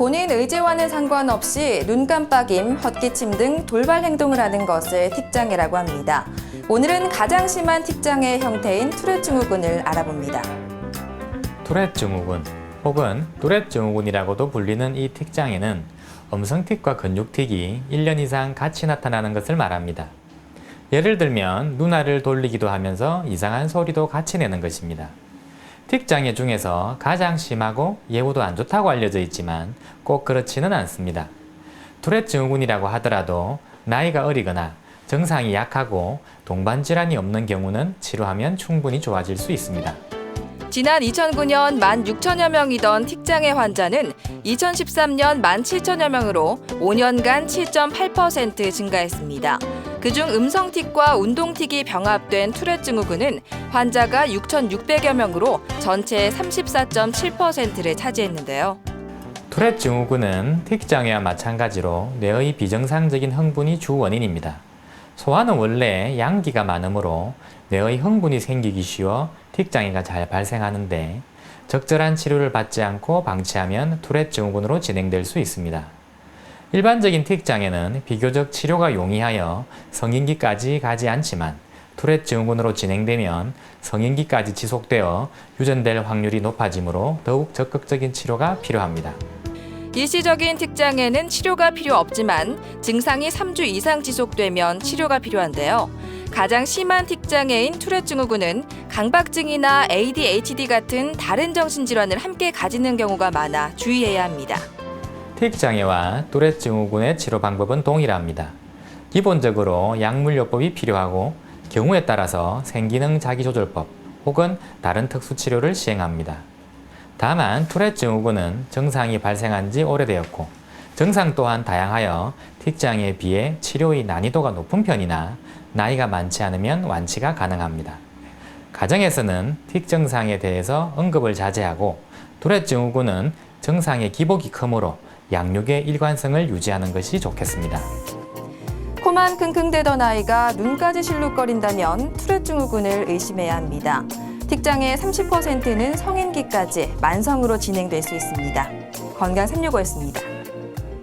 본인 의지와는 상관없이 눈 깜빡임, 헛기침 등 돌발 행동을 하는 것을 틱장애라고 합니다. 오늘은 가장 심한 틱장애 형태인 투렛 증후군을 알아봅니다. 투렛 증후군 혹은 투렛 증후군이라고도 불리는 이 틱장애는 음성틱과 근육틱이 1년 이상 같이 나타나는 것을 말합니다. 예를 들면 눈알을 돌리기도 하면서 이상한 소리도 같이 내는 것입니다. 틱장애 중에서 가장 심하고 예후도 안 좋다고 알려져 있지만 꼭 그렇지는 않습니다. 투렛 증후군이라고 하더라도 나이가 어리거나 증상이 약하고 동반 질환이 없는 경우는 치료하면 충분히 좋아질 수 있습니다. 지난 2009년 1만 6천여 명이던 틱장애 환자는 2013년 1만 7천여 명으로 5년간 7.8% 증가했습니다. 그중 음성틱과 운동틱이 병합된 투렛 증후군은 환자가 6,600여 명으로 전체의 34.7%를 차지했는데요. 투렛 증후군은 틱 장애와 마찬가지로 뇌의 비정상적인 흥분이 주 원인입니다. 소아는 원래 양기가 많으므로 뇌의 흥분이 생기기 쉬워 틱 장애가 잘 발생하는데 적절한 치료를 받지 않고 방치하면 투렛 증후군으로 진행될 수 있습니다. 일반적인 틱 장애는 비교적 치료가 용이하여 성인기까지 가지 않지만 투렛 증후군으로 진행되면 성인기까지 지속되어 유전될 확률이 높아지므로 더욱 적극적인 치료가 필요합니다. 일시적인 틱장애는 치료가 필요 없지만 증상이 3주 이상 지속되면 치료가 필요한데요. 가장 심한 틱장애인 투렛 증후군은 강박증이나 ADHD 같은 다른 정신질환을 함께 가지는 경우가 많아 주의해야 합니다. 틱 장애와 또렛 증후군의 치료 방법은 동일합니다. 기본적으로 약물요법이 필요하고 경우에 따라서 생기능 자기조절법 혹은 다른 특수 치료를 시행합니다. 다만 투렛 증후군은 증상이 발생한 지 오래되었고 증상 또한 다양하여 틱 장애에 비해 치료의 난이도가 높은 편이나 나이가 많지 않으면 완치가 가능합니다. 가정에서는 틱 증상에 대해서 언급을 자제하고 투렛 증후군은 증상의 기복이 크므로 양육의 일관성을 유지하는 것이 좋겠습니다. 코만 킁킁대던 아이가 눈까지 실룩거린다면 투렛 증후군을 의심해야 합니다. 틱장의 30%는 성인기까지 만성으로 진행될 수 있습니다. 건강 365였습니다.